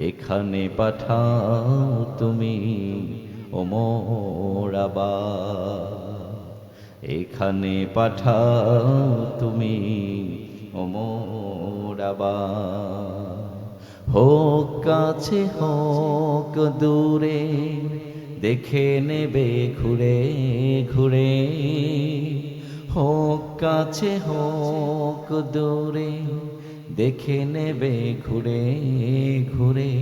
এখানে পাঠাও তুমি ওমরাবা এখানে পাঠাও তুমি ওমরাবা হোক কাছে, হোক দূরে, দেখে নেবে ঘুরে ঘুরে। হোক কাছে, হোক দূরে দেখে নেবে ঘুরে ঘুরে,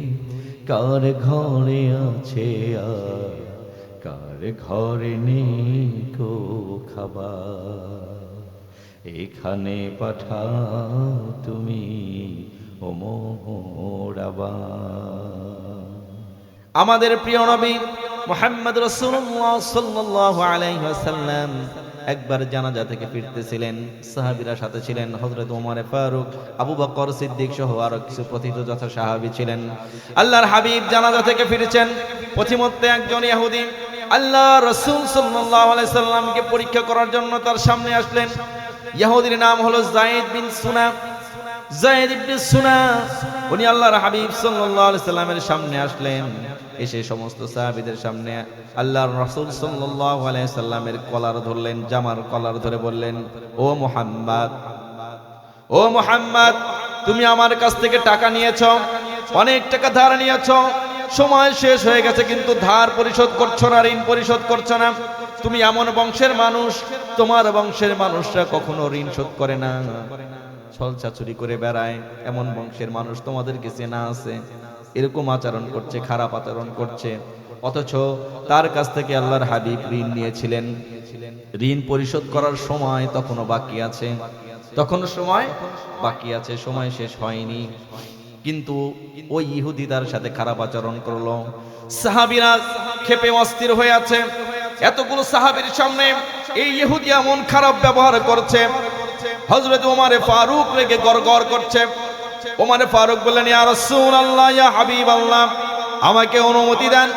কার ঘরে আছে আর কার ঘরে নেই কো খাবার। এখানে পাঠাও তুমি আমাদের প্রিয় নবী মোহাম্মদ রসুল্লাহ সাল্লাল্লাহু আলাইহি একবার জানাজা থেকে ফিরতেছিলেন। সাহাবীরা সাথে ছিলেন, হযরত ওমর ফারুক, আবু বকর সিদ্দিক সহ আরও কিছু প্রথিতযথা সাহাবী ছিলেন। আল্লাহর হাবিব জানাজা থেকে ফিরেছেন। পথিমধ্যে একজন ইহুদি। আল্লাহ রসুল সাল্লামকে পরীক্ষা করার জন্য তার সামনে আসলেন। ইহুদির নাম হলো জায়েদ বিন সুনা। জায়েদ ইবনে সুনা, উনি আল্লাহর হাবিব সাল্লাল্লাহু আলাইহি সাল্লামের সামনে আসলেন। এসে সমস্ত সাহাবিদের সামনে আল্লাহর রাসূল সাল্লাল্লাহু আলাইহি সাল্লামের কলার ধরলেন, জামার কলার ধরে বললেন, ও মুহাম্মদ ও মুহাম্মদ, তুমি আমার কাছ থেকে টাকা নিয়েছো, অনেক টাকা ধার নিয়েছো, সময় শেষ হয়ে গেছে কিন্তু ধার পরিশোধ করছ না, ঋণ পরিশোধ করছ না। তুমি এমন বংশের মানুষ, তোমার বংশের মানুষরা কখনো ঋণ শোধ করে না। ছলচা চুরি করে বেড়ায়, এমন বংশের মানুষ তোমাদেরকে চেনা আছে। এরকম আচরণ করছে, খারাপ আচরণ করছে। অথচ তার কাছ থেকে আল্লাহর হাবিব ঋণ নিয়েছিলেন। ঋণ পরিশোধ করার সময় তখনও বাকি আছে। তখনও সময় বাকি আছে, সময় শেষ হয়নি। কিন্তু ওই ইহুদি তার সাথে খারাপ আচরণ করল। সাহাবিরা ক্ষেপে অস্থির হয়ে আছে। এতগুলো সাহাবীর সামনে এই ইহুদি এমন খারাপ ব্যবহার করছে। হযরত ওমরে ফারুক রেগে গড় করছে। ওমরে ফারুক বললেন, ইয়া রাসূলুল্লাহ, ইয়া হাবিবাল্লাহ, আমাকে অনুমতি দেন।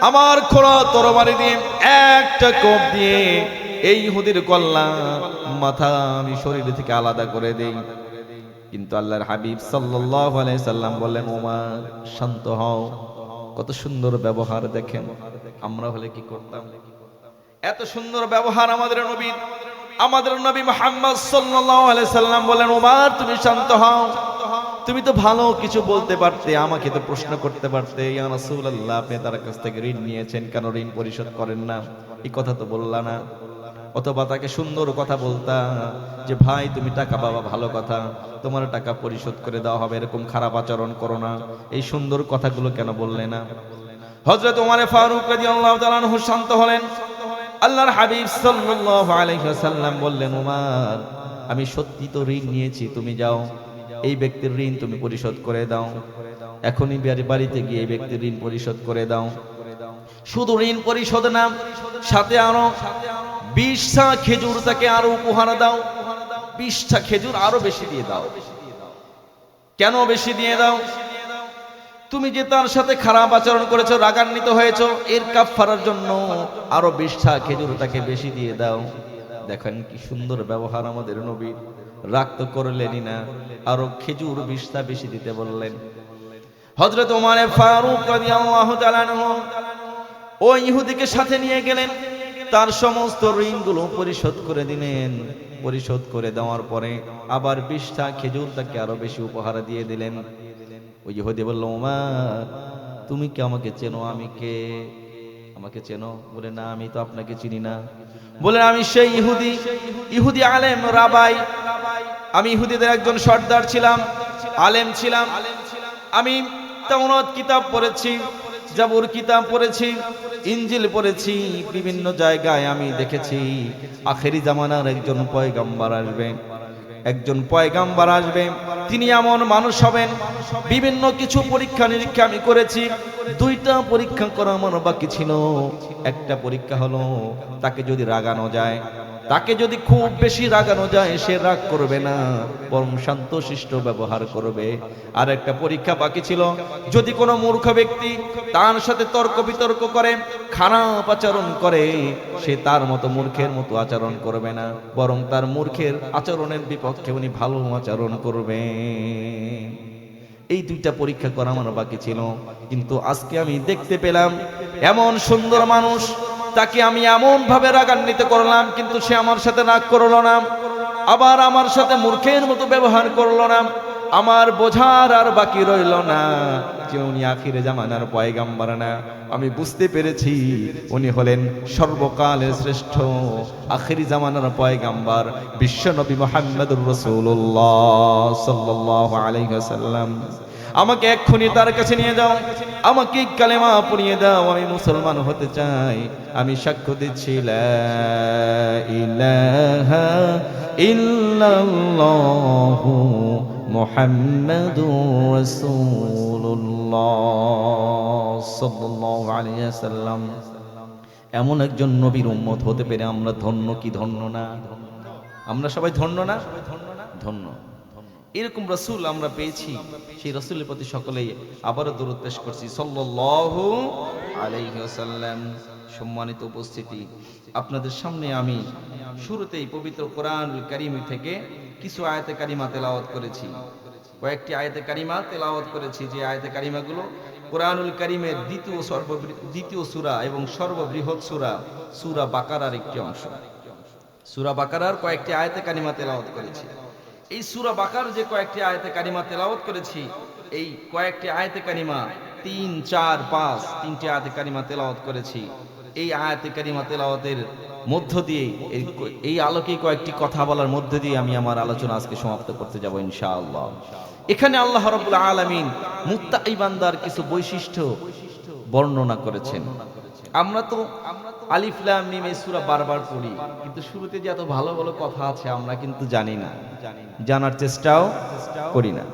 আমার খোলা তরবারি দিয়ে একটা কোপ দিয়ে এই ইহুদির কল্লা মাথা আমি শরীর থেকে আলাদা করে দেই। কিন্তু আল্লাহর হাবিব সাল্লাল্লাহু আলাইহি সাল্লাম বললেন, ওমর, শান্ত হও। কত সুন্দর ব্যবহার দেখেন। আমরা হলে কি করতাম? এত সুন্দর ব্যবহার আমাদের নবীর। আমাদের নবী মুহাম্মদ সাল্লাল্লাহু আলাইহি সাল্লাম বলেন ওমর, তুমি শান্ত হও। তুমি তো ভালো কিছু বলতে পারতে, আমাকে তো প্রশ্ন করতে পারতে। আপনি তার কাছ থেকে ঋণ নিয়েছেন কেন? ঋণ পরিশোধ করেন না। এই কথা তো বললা না। অথবা তাকে সুন্দর কথা বলতা যে, ভাই, তুমি টাকা বাবা ভালো কথা। তোমার টাকা পরিশোধ করে দেওয়া হবে, এরকম খারাপ আচরণ করো না। এই সুন্দর কথাগুলো কেন বললে না? হযরত ওমরে ফারুক রাদিয়াল্লাহু শান্ত হলেন। আল্লাহর হাবিব ওয়াসাল্লাম বললেন, ওমর, আমি সত্যি তো ঋণ নিয়েছি, তুমি যাও। এই ব্যক্তির ঋণ তুমি পরিশোধ করে দাও। এখনই বাড়ি- বাড়িতে গিয়ে এই ব্যক্তির ঋণ পরিশোধ করে দাও। শুধু ঋণ পরিশোধ না, সাথে আরও বিশটা খেজুর তাকে আরও উপহার দাও। বিশটা খেজুর আরও বেশি দিয়ে দাও। কেন বেশি দিয়ে দাও? তুমি যে তার সাথে খারাপ আচরণ করেছ, রাগান্বিত হয়েছো, এর কাফারার জন্য আরও বিশটা খেজুর তাকে বেশি দিয়ে দাও। দেখেন কি সুন্দর ব্যবহার আমাদের নবীর। রাগ তো করলেনই না। আরও খেজুর বিশটা বেশি দিতে বললেন। হজরত ওমারে ফারুক ওই ইহুদিকে সাথে নিয়ে গেলেন। তার সমস্ত ঋণগুলো পরিশোধ করে দিলেন। পরিশোধ করে দেওয়ার পরে আবার বিশটা খেজুর তাকে আরও বেশি উপহার দিয়ে দিলেন। ওই ইহুদি বলল, ওমার, তুমি কি আমাকে চেনো? আমি কে? আমাকে চেনো? বলে, না, আমি তো আপনাকে চিনি না। বলে, আমি সেই ইহুদি। ইহুদি আলেম রাবাই আমি ইহুদিদের একজন সর্দার ছিলাম, আলেম ছিলাম। আমি তাওরাত কিতাব পড়েছি, জাবুর কিতাব পড়েছি ইঞ্জিল পড়েছি, বিভিন্ন জায়গায় আমি দেখেছি। আখেরি জামানার একজন পয়গাম্বার আসবে। একজন পয়গাম্বার আসবে। তিনি এমন মানুষ হবেন, বিভিন্ন কিছু পরীক্ষা নিরীক্ষা আমি করেছি। দুইটা পরীক্ষা করা আমার বাকি ছিল? একটা পরীক্ষা হলো, তাকে যদি রাগানো যায় তাকে যদি খুব বেশি রাগানো যায়, সে রাগ করবে না। বরং শান্তশিষ্ট ব্যবহার করবে। আর একটা পরীক্ষা বাকি ছিল। যদি কোনো মূর্খ ব্যক্তি তার সাথে তর্ক বিতর্ক করে, খারাপ আচরণ করে, সে তার মতো মূর্খের মতো আচরণ করবে না। বরং তার মূর্খের আচরণের বিপক্ষে উনি ভালো আচরণ করবে। এই দুইটা পরীক্ষা করা আমার বাকি ছিল। কিন্তু আজকে আমি দেখতে পেলাম, এমন সুন্দর মানুষ তাকে আমি এমন ভাবে রাগান্বিত করলাম, কিন্তু সে আমার সাথে রাগ করল না। আবার আমার সাথে মূর্খের মতো ব্যবহার করল না। আমার বোঝার আর বাকি রইল না, যে উনি আখিরে জামানার পয়গাম্বার না। আমি বুঝতে পেরেছি, উনি হলেন সর্বকালের শ্রেষ্ঠ আখিরি জামানার পয়গাম্বার, বিশ্ব নবী মোহাম্মদুর রসুল্লাহ সাল্লাহ আলাইসাল্লাম আমাকে এক্ষুনি তার কাছে নিয়ে যাও। আমাকে কালেমা পড়িয়ে দাও, আমি মুসলমান হতে চাই। আমি সাক্ষ্য দিচ্ছি ওয়াসাল্লাম। এমন একজন নবীর উম্মত হতে পেরে আমরা ধন্য কি ধন্য না? আমরা সবাই ধন্য না? ধন্য। এরকম রসুল আমরা পেয়েছি। সেই রসুলের প্রতি সকলেই আবারও দূরত পেশ করছি। আলাইহি সম্মানিত উপস্থিতি। আপনাদের সামনে আমি শুরুতেই পবিত্র কোরআনুল কারিম থেকে কিছু আয়াতে কারিমা তেলাওয়াত করেছি। কয়েকটি আয়াতে কারিমা তেলাওয়াত করেছি। যে আয়াতে কারিমাগুলো কোরআনুল কারিমের দ্বিতীয় সর্ব দ্বিতীয় সুরা এবং সর্ববৃহৎ সুরা সুরা বাকারার একটি অংশ। সুরা বাকারার কয়েকটি আয়াতে কারিমা তেলাওয়াত করেছি। এই সুরা বাকার যে কয়েকটি আয়াতে কারিমা তেলাওয়াত করেছি, এই কয়েকটি আয়াতে কারিমা তিন, চার, পাঁচ, তিনটি আয়াতে কারিমা তেলাওয়াত করেছি। এই আয়াতে কারিমা তেলাওয়াতের মধ্য দিয়ে, এই আলোকে কয়েকটি কথা বলার মধ্য দিয়ে আমি আমার আলোচনা আজকে সমাপ্ত করতে যাব ইনশাআল্লাহ। এখানে আল্লাহ রাব্বুল আলামিন মুত্তাকি বান্দার কিছু বৈশিষ্ট্য বর্ণনা করেছেন। আমরা তো আলিফ লাম মিম সূরা বারবার পড়ি, কিন্তু শুরুতে যে এত ভালো ভালো কথা আছে আমরা কিন্তু জানি না। জানার চেষ্টাও করি না।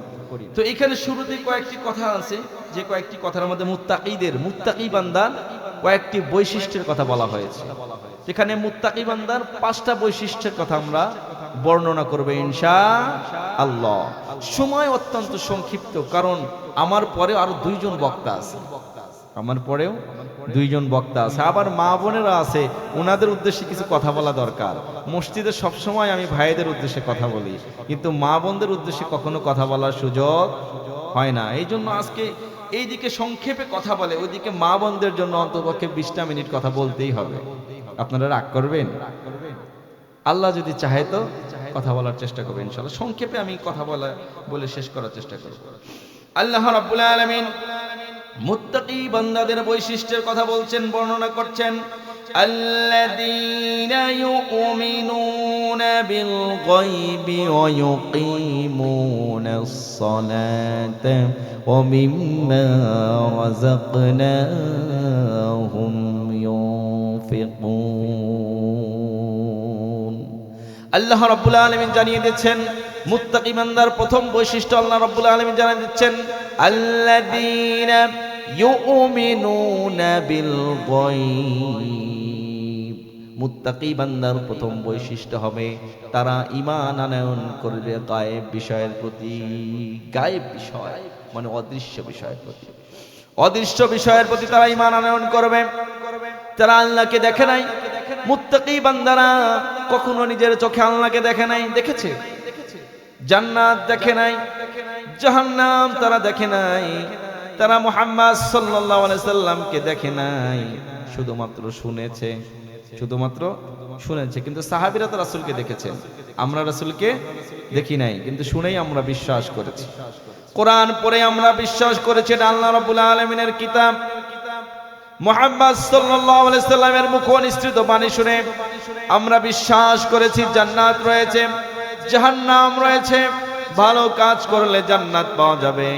তো এখানে শুরুতে কয়েকটি কথা আছে, যে কয়েকটি কথার মধ্যে মুত্তাকিদের, মুত্তাকি বান্দার কয়েকটি বৈশিষ্ট্যের কথা বলা হয়েছে। যেখানে মুত্তাকি বান্দার পাঁচটা বৈশিষ্ট্যের কথা আমরা বর্ণনা করবে ইনশা আল্লাহ। সময় অত্যন্ত সংক্ষিপ্ত, কারণ আমার পরে আরও দুইজন বক্তা আছে। আমার পরেও দুইজন বক্তা আছে। আবার মা বোনেরা আছে ওনাদের উদ্দেশ্যে কিছু কথা বলা দরকার। মসজিদে সবসময় আমি ভাইদের উদ্দেশ্যে কথা বলি, কিন্তু মা বোনদের উদ্দেশ্যে কখনো কথা বলার সুযোগ হয় না। এই জন্য আজকে এইদিকে সংক্ষেপে কথা বলে, ওইদিকে মা বোনদের জন্য অন্তপক্ষে বিশটা মিনিট কথা বলতেই হবে। আপনারা রাগ করবেন? আল্লাহ যদি চাহে তো কথা বলার চেষ্টা করবেন ইনশাআল্লাহ। সংক্ষেপে আমি কথা বলা, বলে শেষ করার চেষ্টা করব। আল্লাহ রাব্বুল আলামিন মুত্তাকি বান্দাদের বৈশিষ্ট্যের কথা বলছেন, বর্ণনা করছেন। الذين يؤمنون بالغيب ويقيمون الصلاة ومما رزقناهم ينفقون আল্লাহ রাব্বুল আলামিন জানিয়ে দিচ্ছেন, মুত্তাকি বান্দার প্রথম বৈশিষ্ট্য আল্লাহ রাব্বুল আলামিন জানিয়ে দিচ্ছেন, আল্লাযীনা মুত্তাকি বান্দার প্রথম বৈশিষ্ট্য হবে, তারা ঈমান আনয়ন করবে গায়েব বিষয়ের প্রতি। গায়েব বিষয় মানে অদৃশ্য বিষয়ের প্রতি। অদৃশ্য বিষয়ের প্রতি তারা ঈমান আনয়ন করবে। তারা আল্লাহকে দেখে নাই, মুত্তাকি বান্দারা কখনো নিজের চোখে আল্লাহকে দেখে নাই, দেখেছে? জান্নাত দেখে নাই, জাহান্নাম তারা দেখে নাই। তারা মুহাম্মদ আলাইহি সাল্লামকে দেখে নাই, শুধুমাত্র শুনেছে। শুধুমাত্র শুনেছে, কিন্তু সাহাবিরা তো রাসূলকে দেখেছেন আমরা রাসূলকে দেখি নাই, কিন্তু শুনেই আমরা বিশ্বাস করেছি। কোরআন পরে আমরা বিশ্বাস করেছি আল্লাহ রাব্বুল আলামিনের কিতাব। মোহাম্মদ সাল্লামের মুখ নিঃসৃত বাণী শুনে আমরা বিশ্বাস করেছি, জান্নাত রয়েছে, জাহান্নাম রয়েছে। ভালো কাজ করলে জান্নাত পাওয়া যাবে,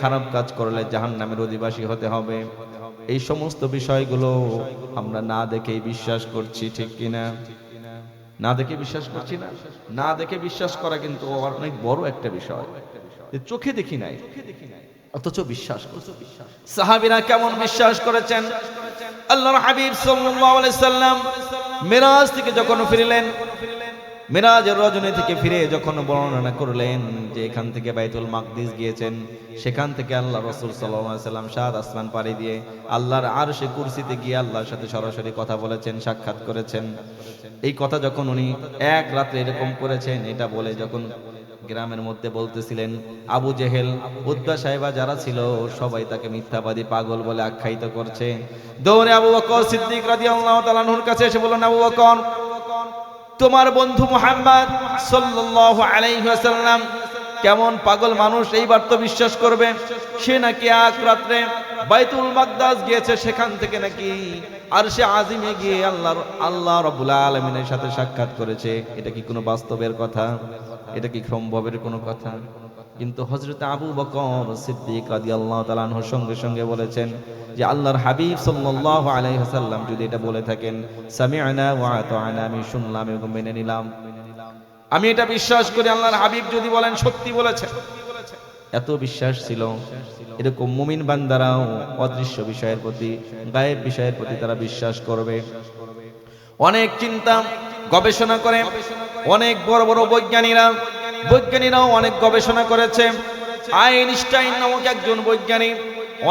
খারাপ কাজ করলে জাহান্নামের অধিবাসী হতে হবে। এই সমস্ত বিষয়গুলো আমরা না দেখেই বিশ্বাস করছি, ঠিক কিনা না? দেখে বিশ্বাস করছি না? না দেখে বিশ্বাস করা কিন্তু অনেক বড় একটা বিষয়। চোখে দেখি নাই, অথচ বিশ্বাস সাহাবীরা কেমন বিশ্বাস করেছেন? আল্লাহ হাবিব সাল্লাম মেরাজ থেকে যখন ফিরলেন মিরাজের রজনী থেকে ফিরে যখন বর্ণনা করলেন যে এখান থেকে বাইতুল মাকদিস গিয়েছেন, সেখান থেকে আল্লাহ রসুল সাল্লাম সাত আসমান পাড়ি দিয়ে আল্লাহর আর সে কুরসিতে গিয়ে আল্লাহর সাথে সরাসরি কথা বলেছেন, সাক্ষাৎ করেছেন। এই কথা যখন উনি এক রাত্রে এরকম করেছেন, এটা বলে যখন গ্রামের মধ্যে বলতেছিলেন, আবু জেহেল উদ্বা সাহেবা যারা ছিল, সবাই তাকে মিথ্যাবাদী পাগল বলে আখ্যায়িত করছে। দৌড়ে আবু বকর সিদ্দিক রাদিয়াল্লাহু তাআলা আনহুর কাছে এসে বললেন, আবু বকর তোমার বন্ধু মোহাম্মদ সাল্লাল্লাহু আলাইহি ওয়াসাল্লাম কেমন পাগল মানুষ এইবার তো বিশ্বাস করবে? সে নাকি এক রাত্রে বাইতুল মাকদাস গিয়েছে, সেখান থেকে নাকি আর সে আজিমে গিয়ে আল্লাহ আল্লাহ রাব্বুল আলামিনের সাথে সাক্ষাৎ করেছে। এটা কি কোনো বাস্তবের কথা? এটা কি সম্ভবের কোনো কথা? কিন্তু হযরত আবু বকর সিদ্দিক আদি আল্লাহ আনহুর সঙ্গে সঙ্গে বলেছেন যে আল্লাহর হাবিব সাল্লাল্লাহু আলাইহি ওয়াসাল্লাম যদি এটা বলে থাকেন, সামি'না ওয়া আতা'না আমি শুনলাম এবং মেনে নিলাম। আমি এটা বিশ্বাস করি আল্লাহর হাবিব যদি বলেন, সত্যি বলেছে এত বিশ্বাস ছিল। এরকম মুমিন বান্দারাও অদৃশ্য বিষয়ের প্রতি, গায়েব বিষয়ের প্রতি তারা বিশ্বাস করবে। অনেক চিন্তা গবেষণা করে, অনেক বড় বড় বৈজ্ঞানীরা বৈজ্ঞানীরাও অনেক গবেষণা করেছে। আইনস্টাইন নামক একজন বৈজ্ঞানিক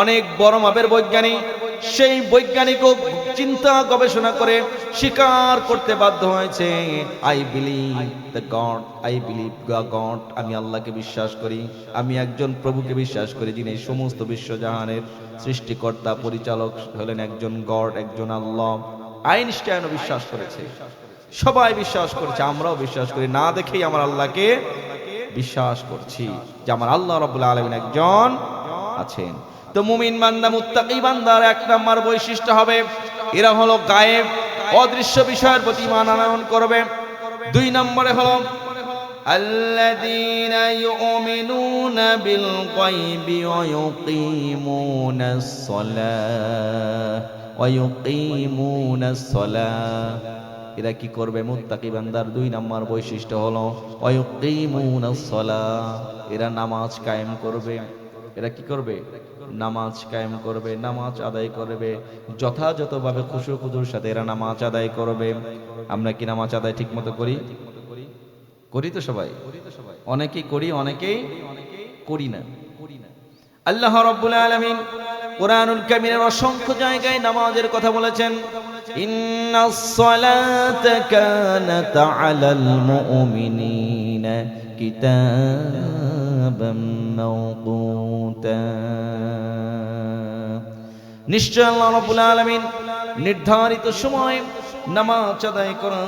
অনেক বড় মাপের বৈজ্ঞানিক সেই বৈজ্ঞানিকও চিন্তা গবেষণা করে স্বীকার করতে বাধ্য হয়েছে I believe the God I believe the God আমি আল্লাহকে বিশ্বাস করি, আমি একজন প্রভুকে বিশ্বাস করি, যিনি সমস্ত বিশ্বজাহানের সৃষ্টিকর্তা, পরিচালক হলেন একজন গড, একজন আল্লাহ। আইনস্টাইনও বিশ্বাস করেছে। সবাই বিশ্বাস করেছে আমরাও বিশ্বাস করি না দেখেই আমার আল্লাহকে বিশ্বাস করছি যে আমার আল্লাহ রাব্বুল আলামিন একজন আছেন তো মুমিন বান্দা মুত্তাকি বান্দার এক নম্বর বৈশিষ্ট্য হবে এরা হলো গায়েব অদৃশ্য বিষয়ের প্রতি ইমান আনয়ন করবে দুই নম্বরে হলো الذين يؤمنون بالغيب ويقيمون الصلاة ويقيمون الصلاة এরা কি করবে? মুত্তাকি বান্দার দুই নম্বর বৈশিষ্ট্য হলো এরা নামাজ কায়েম করবে। এরা কি করবে? নামাজ কায়েম করবে, নামাজ আদায় করবে। যথাযথভাবে খুশু খুজুর সাথে এরা নামাজ আদায় করবে। আমরা কি নামাজ আদায় ঠিক মতো করি? করি তো সবাই। অনেকেই করি অনেকেই করি না। আল্লাহ রাব্বুল আলামিন কোরআনুল কারীমের অসংখ্য জায়গায় নামাজের কথা বলেছেন। ইন্নাস সালাতা কানাত আলাল মুমিনিনা কিতাবাম মাওকুতা। নিশ্চয় আল্লাহ রাব্বুল আলামিন নির্ধারিত সময় নামাজ আদায় করা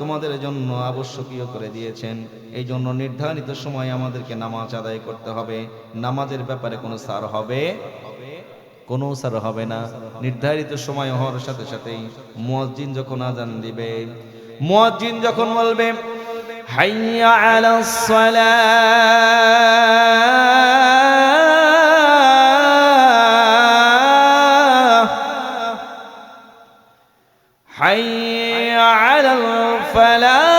তোমাদের জন্য আবশ্যকীয় করে দিয়েছেন। এই জন্য নির্ধারিত সময় আমাদেরকে নামাজ আদায় করতে হবে। নামাজের ব্যাপারে কোনো সার হবে? কোনো সার হবে না। নির্ধারিত সময় হওয়ার সাথে সাথেই মসজিদ যখন আজান দিবে মসজিদ যখন বলবে, হাইয়া আলাস সালাহ হাইয়া আলাল ফালাহ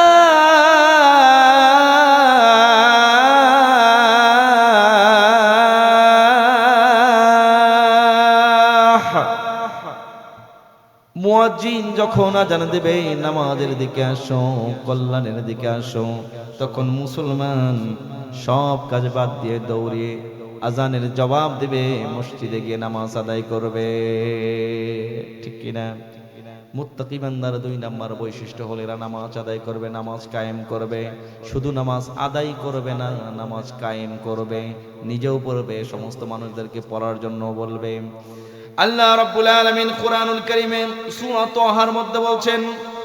মুয়াজ্জিন যখন আজান দেবে, নামাজের দিকে আসো, কল্যাণের দিকে আসো, তখন মুসলমান সব কাজ বাদ দিয়ে দৌড়িয়ে আজানের জবাব দেবে, মসজিদে গিয়ে নামাজ আদায় করবে। ঠিক কিনা? মুত্তাকি বান্দার দুই নাম্বার বৈশিষ্ট্য হলো, এরা নামাজ আদায় করবে, নামাজ কায়েম করবে। শুধু নামাজ আদায় করবে না, নামাজ কায়েম করবে। নিজেও পড়বে, সমস্ত মানুষদেরকে পড়ার জন্য বলবে। আল্লাহ রাব্বুল আলামিন কোরআনুল কারীমে সূরা তাহার মধ্যে বলছেন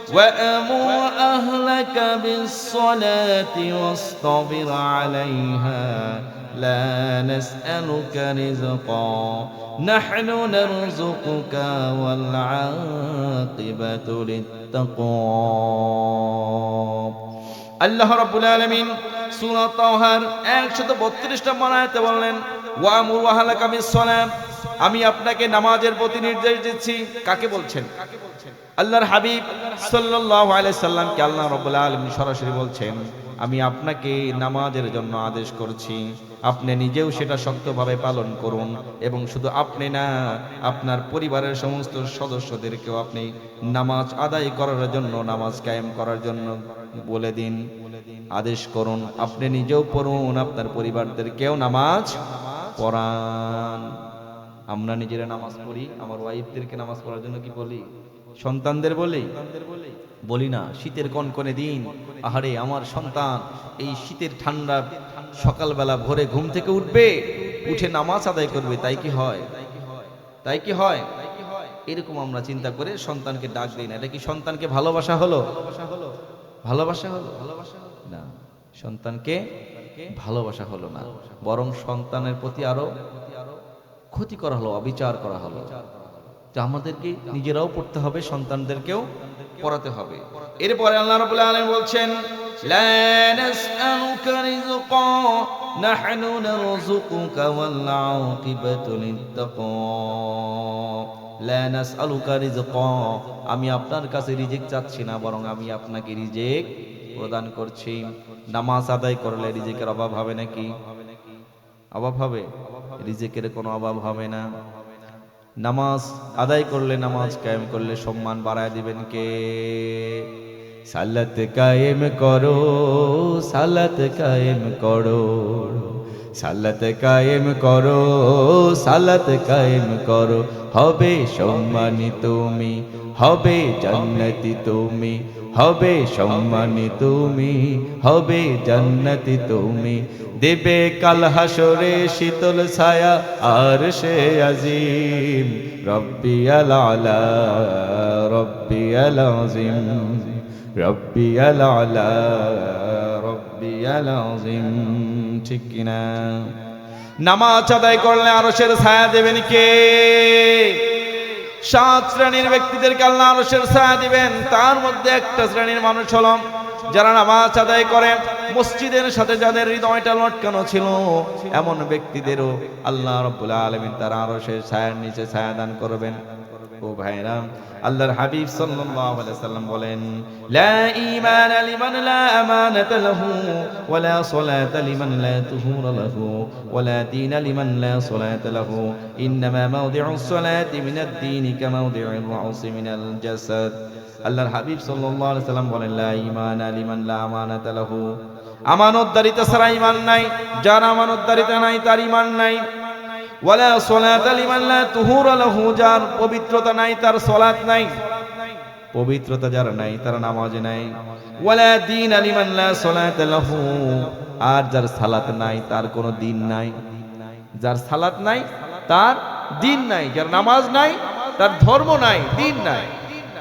وأمر أهلك بالصلاة واصطبر عليها لا نسألك رزقا نحن نرزقك والعاقبة للتقوى আল্লাহ রাব্বুল আলামিন সূরা তাহার 132 নম্বর আয়াতে বললেন ওয়া আমুর ওয়াহালাকা বিসসালাম আমি আপনাকে নামাজের প্রতি নির্দেশ দিচ্ছি। কাকে বলছেন? আল্লাহর হাবিব সাল্লাল্লাহু আল্লাহ রাব্বুল আলামিন সরাসরি বলছেন, আমি আপনাকে নামাজের জন্য আদেশ করছি। আপনি নিজেও সেটা শক্তভাবে পালন করুন এবং শুধু আপনি না, আপনার পরিবারের সমস্ত সদস্যদেরকেও আপনি নামাজ আদায় করার জন্য, নামাজ কায়েম করার জন্য বলে দিন। আদেশ করুন, আপনি নিজেও পড়ুন, আপনার পরিবারদেরকেও নামাজ পড়ান। আমরা নিজেরা নামাজ পড়ি, আমার ওয়াইফদেরকে নামাজ পড়ার জন্য কি বলি? সন্তানদের বলি? বলি না, শীতের কনকনে দিন। আহারে, আমার সন্তান এই শীতের ঠান্ডা সকালবেলা ভোরে ঘুম থেকে উঠবে, উঠে নামাজ আদায় করবে, তাই কি হয়? তাই কি হয়? এরকম আমরা চিন্তা করে সন্তানকে ডাক দিই না। এটা কি সন্তানকে ভালোবাসা হলো? ভালোবাসা হলো? না, সন্তানকে ভালোবাসা হলো না। বরং সন্তানের প্রতি আরও ক্ষতি করা হলো, অবিচার করা হলো। তো আমাদেরকে নিজেরাও পড়তে হবে, সন্তানদেরকেও পড়াতে হবে। এরপরে আল্লাহ রাব্বুল আলামিন বলছেন আমি আপনার কাছে রিজিক চাচ্ছি না, বরং আমি আপনাকে রিজিক প্রদান করছি। নামাজ আদায় করলে রিজিকের অভাব হবে নাকি? অভাব হবে। রিজিকের কোনো অভাব হবে না। নামাজ আদায় করলে, নামাজ কায়েম করলে সম্মান বাড়ায় দিবেন কে? সালাত কায়েম করো, সালাত কায়েম করো, সালাত কায়েম করো, সালাত কায়েম করো। হবে সম্মানী তুমি, হবে জান্নাতি তুমি হবে সম্মানী তুমি, হবে জান্নাতি তুমি। দেবে কাল হাসরে শীতল ছায়া, আর সে আজিম, রব্বি আলা রব্বি আজিম। রব্বি আলা রব্বি আজিম, ঠিক কিনা? নামাজ আদায় করলে আরশের ছায়া দেবেন কে? সাত শ্রেণির ব্যক্তিদেরকে আল্লাহ আরশের ছায়া দিবেন। তার মধ্যে একটা শ্রেণির মানুষ হলাম যারা নামাজ আদায় করে, মসজিদের সাথে যাদের হৃদয়টা লটকানো ছিল, এমন ব্যক্তিদেরও আল্লাহ রব্বুল আলমিন তার আরশের ছায়ার নিচে ছায়া দান করবেন। ও ভাইরা, আল্লাহর হাবিব সাল্লাল্লাহু আলাইহি সাল্লাম বলেন, লা ঈমান লিমান লা আমানাতা লাহু ওয়া লা সালাতা লিমান লা তুহুরা লাহু ওয়া লা দীন লিমান লা সালাতা লাহু। ইন্নামা মাওদিউস সালাতি মিনাদ দীন কামাওদিউর রাউসি মিনাল জাসাদ। আল্লাহর হাবিব সাল্লাল্লাহু আলাইহি সাল্লাম বলেন, লা ঈমান লিমান লা আমানাতা লাহু। আমানতদারিতা ছাড়া ঈমান নাই, যার আমানতদারিতা নাই তার ঈমান নাই। ওয়ালা সলাত লিমান লা তুহুর লাহু, যার পবিত্রতা নাই, তার সলাত নাই। পবিত্রতা যার নাই, তার নামাজ নাই। ওয়ালা দিন লিমান লা সলাত লাহু, আর যার সালাত নাই, তার কোনো দিন নাই। যার সালাত নাই, তার দিন নাই। যার নামাজ নাই, তার ধর্ম নাই, দিন নাই।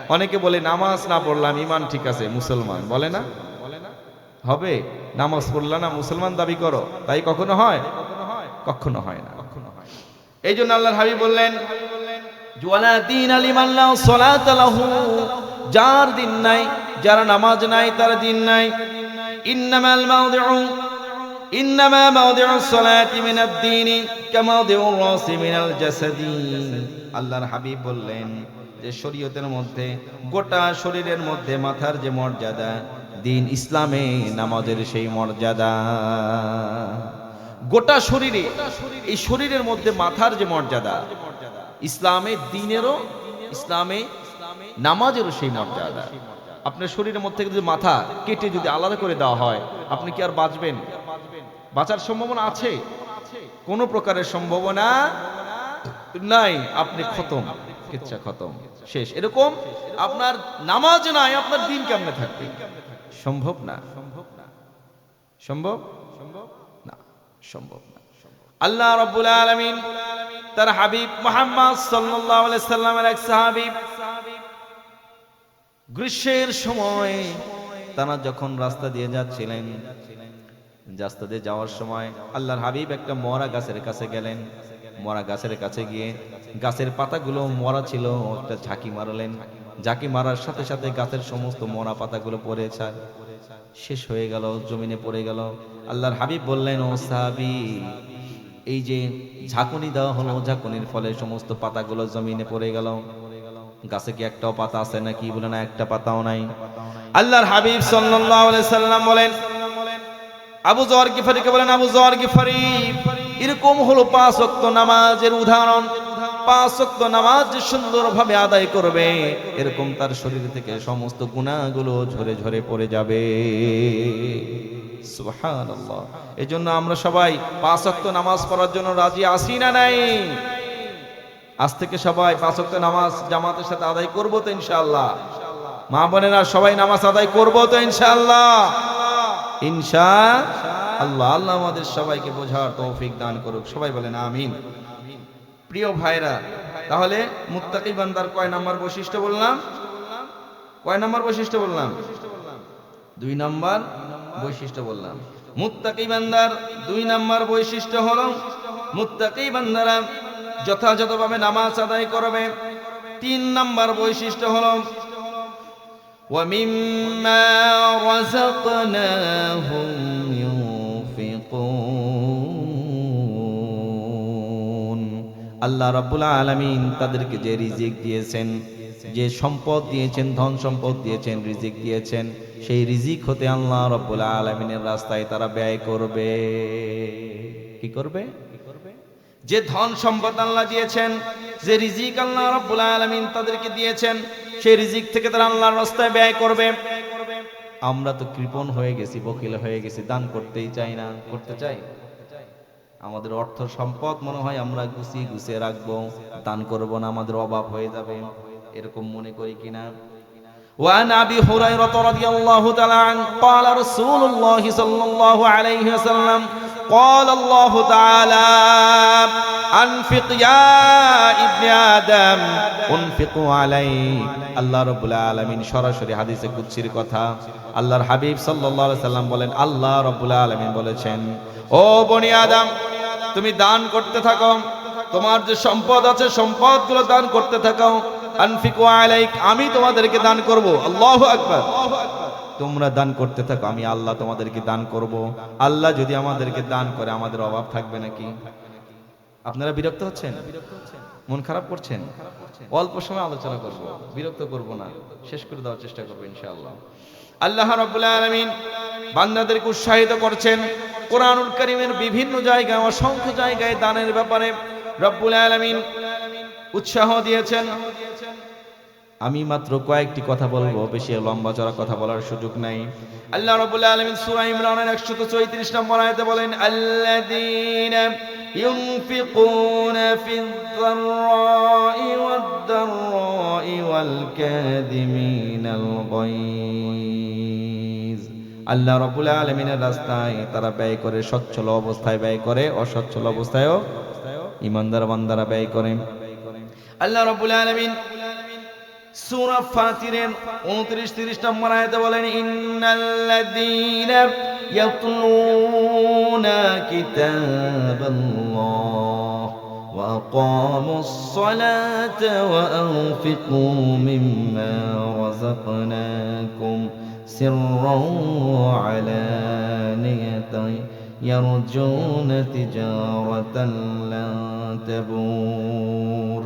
অনেকে বলে, নামাজ না পড়লাম ইমান ঠিক আছে, মুসলমান। বলে না? হবে? নামাজ পড়লা না, মুসলমান দাবি করো। তাই কখনো হয়? কখনো হয় না। এই জন্য আল্লাহর হাবিব বললেন জওয়ালা দিন আলিমাল্লাহ সলাত লাহু, যার দিন নাই, যার নামাজ নাই, তার দিন নাই। ইন্নামাল মাউদিউ ইন্নামা মাউদিউ সলাতি মিনাদ দীনি কামাউদিউ রাসি মিনাল জাসাদি। আল্লাহর হাবিব বললেন যে, শরীয়তের মধ্যে, গোটা শরীরের মধ্যে মাথার যে মর্যাদা, দিন ইসলামে নামাজের সেই মর্যাদা। গোটা শরীরে, এই শরীরের মধ্যে মাথার যে মর্যাদা, ইসলামে দিনেরও, ইসলামে নামাজেরও সেই মর্যাদা। আপনার শরীরের মধ্যে যদি মাথা কেটে যদি আলাদা করে দেওয়া হয়, আপনি কি আর বাঁচবেন? বাঁচার সম্ভাবনা আছে? কোনো প্রকারের সম্ভাবনা নাই। আপনি খতম, কিচ্ছা খতম, শেষ। এরকম আপনার নামাজ নাই, আপনার দিন কেমনে থাকবে? সম্ভব না। সম্ভব? না সম্ভব সম্ভব না। আল্লাহ রাব্বুল আলামিন তার হাবিব মুহাম্মদ আলাইহি সাল্লামের এক সাহাবী গ্রীষ্মের সময় তারা যখন রাস্তা দিয়ে যাচ্ছিলেন, রাস্তা দিয়ে যাওয়ার সময় আল্লাহর হাবিব একটা মরা গাছের কাছে গেলেন। মরা গাছের কাছে গিয়ে গাছের পাতাগুলো মরা ছিল, একটা ঝাঁকি মারলেন। ঝাঁকি মারার সাথে সাথে গাছের সমস্ত মরা পাতাগুলো পড়ে শেষ হয়ে গেল, জমিনে পড়ে গেল। আল্লাহর হাবিব বললেন, ও সাহাবি, এই যে ঝাঁকুনি দেওয়া হলো, ঝাঁকুনির ফলে সমস্ত পাতাগুলো জমিনে পড়ে গেল। গাছে কি একটাও পাতা আছে নাকি? বলে, না, একটা পাতাও নাই। আল্লাহর হাবিব সাল্লাম বলেন, আবু জর গিফারিকে বলেন, আবু জর গিফারি, এরকম হলো পাঁচ ওয়াক্ত নামাজের উদাহরণ। পাঁচ ওয়াক্ত নামাজ যে সুন্দরভাবে আদায় করবে, এরকম তার শরীর থেকে সমস্ত গুণাগুলো ঝরে ঝরে পড়ে যাবে। এজন্য আমরা সবাই পাঁচ ওয়াক্ত নামাজ পড়ার জন্য রাজি আসি না নাই? আজ থেকে সবাই পাঁচ ওয়াক্ত নামাজ জামাতের সাথে আদায় করব তো ইনশাল্লাহ মা বোনেরা, সবাই নামাজ আদায় করব তো ইনশাল্লাহ ইনশা আল্লাহ আল্লাহ আমাদের সবাইকে বোঝার তৌফিক দান করুক। সবাই বলেন আমিন। প্রিয় ভাইরা, তাহলে মুত্তাকি বান্দার কয় নাম্বার বৈশিষ্ট্য বললাম? কয় নাম্বার বৈশিষ্ট্য বললাম? দুই নাম্বার বৈশিষ্ট্য বললাম মুত্তাকি বান্দার দুই নাম্বার বৈশিষ্ট্য হলো মুত্তাকি বান্দারা যথাযথভাবে নামাজ আদায় করবে তিন নাম্বার বৈশিষ্ট্য হলো ومما رزقناهم ينفقون আল্লাহ রাব্বুল আলামিন তাদেরকে যে রিজিক দিয়েছেন যে সম্পদ দিয়েছেন, ধন সম্পদ দিয়েছেন, রিজিক দিয়েছেন, সেই রিজিক হতে আল্লাহ রাব্বুল আলামিনের রাস্তায় তারা ব্যয় করবে। কি করবে? যে ধন সম্পদ আল্লাহ দিয়েছেন, যে রিজিক আল্লাহ রাব্বুল আলামিন তাদেরকে দিয়েছেন, সেই রিজিক থেকে তারা আল্লাহর রাস্তায় ব্যয় করবে। আমরা তো কৃপণ হয়ে গেছি, বকিল হয়ে গেছি, দান করতেই চাই না। করতে চাই? আমাদের অর্থ সম্পদ মনে হয় আমরা গুছিয়ে গুছিয়ে রাখব। দান করব না, আমাদের অভাব হয়ে যাবে। এরকম মনে করি কিনা وعن ابي هريره رضي الله تعالى عنه قال رسول الله صلى الله عليه وسلم قال الله تعالى انفق يا ابن ادم উনফিকু আলাই আল্লাহ রাব্বুল আলামিন সরাসরি হাদিসে কুদসির কথা আল্লাহর হাবিব সাল্লাল্লাহু আলাইহি সাল্লাম বলেন আল্লাহ রাব্বুল আলামিন বলেছেন ও বনি আদম তুমি দান করতে থাকো তোমার যে সম্পদ আছে সম্পদগুলো দান করতে থাকো আনফিকু আলাইক, আমি তোমাদেরকে দান করব। আল্লাহু আকবার। তোমরা দান করতে থাকো, আমি আল্লাহ তোমাদেরকে দান করব। আল্লাহ যদি আমাদেরকে দান করে, আমাদের অভাব থাকবে নাকি? আপনারা বিরক্ত হচ্ছেন? মন খারাপ করছেন? অল্প সময় আলোচনা করব, বিরক্ত করব না। শেষ করে দেওয়ার চেষ্টা করব ইনশাআল্লাহ। আল্লাহ রাব্বুল আলামিন বান্দাদেরকে উৎসাহিত করছেন। কোরআনুল কারীমের বিভিন্ন জায়গায়, অসংখ্য জায়গায় দানের ব্যাপারে। রব্বুল আলামিন উৎসাহ দিয়েছেন। আমি মাত্র কয়েকটি কথা বলব, বেশি লম্বা চড়া কথা বলার সুযোগ নাই। আল্লাহ রাব্বুল আলামিন সূরা ইমরানের 134 নম্বর আয়াতে বলেন, আল্লাযীনা ইউনফিকুনা ফিদ-দাররাই ওয়াদ-দাররাই ওয়াল-কাযিমিনাল গায়জ। আল্লাহ রাব্বুল আলামিনের রাস্তায় তারা ব্যয় করে, সচ্ছল অবস্থায় ব্যয় করে, অসচ্ছল অবস্থায়ও ইমানদার বান্দারা ব্যয় করে। আল্লাহ রাব্বুল আলামিন সূরা ফাতিরের 29 30 নম্বর আয়াতে বলেন ইন্নাল্লাযীনা ইয়াতলুনা কিতাবাল্লাহ وأقاموا الصلاة وأنفقوا مما رزقناكم سرا وعلانية يرجون تجارة لن تبور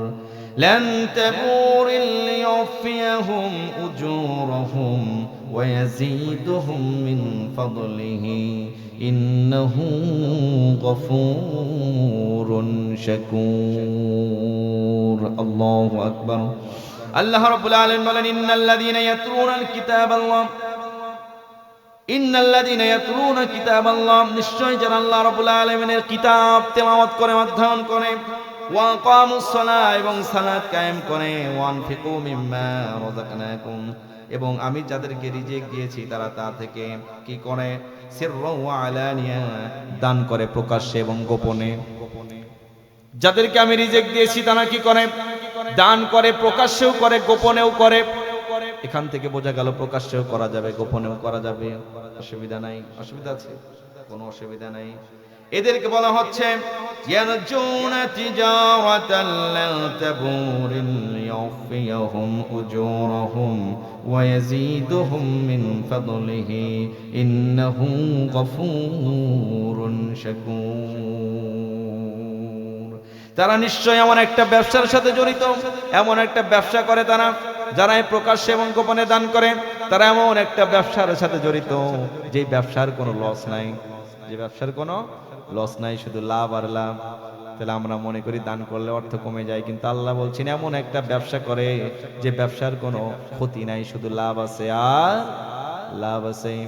لن تبور ليوفيهم أجورهم ويزيدهم من فضله إنه غفور شكور الله أكبر الله رب العالمين بلن إن الذين يتلون الكتاب الله ইন্নাল্লাযীনা ইয়াতলুনা কিতাবাল্লাহ নিশ্চয় যারা আল্লাহ রাব্বুল আলামিনের কিতাব তেলাওয়াত করে অধ্যয়ন করে এবং সালাত কায়েম করে। এবং আমি যাদেরকে রিজিক দিয়েছি, তারা তা থেকে কি করে? দান করে প্রকাশ্যে এবং গোপনে। যাদেরকে আমি রিজেক্ট দিয়েছি, তারা কি করে? দান করে, প্রকাশ্যেও করে, গোপনেও করে। এখান থেকে বোঝা গেল প্রকাশ্যেও করা যাবে, গোপনেও করা যাবে। অসুবিধা নাই। অসুবিধা আছে? কোনো অসুবিধা নাই। এদেরকে বলা হচ্ছে তারা নিশ্চয় এমন একটা ব্যবসার সাথে জড়িত, এমন একটা ব্যবসা করে তারা, যারা এই প্রকাশ্যে এবং গোপনে দান করে, তারা এমন একটা ব্যবসার সাথে জড়িত যে ব্যবসার কোনো লস নাই, যে ব্যবসার কোনো লস নাই, শুধু লাভ আর লাভ। তাহলে আমরা মনে করি দান করলে অর্থ কমে যায়, কিন্তু আল্লাহ বলছেন, এমন একটা ব্যবসা করে যে ব্যবসার কোনো ক্ষতি নাই, শুধু লাভ আছে আর লাভ আছে।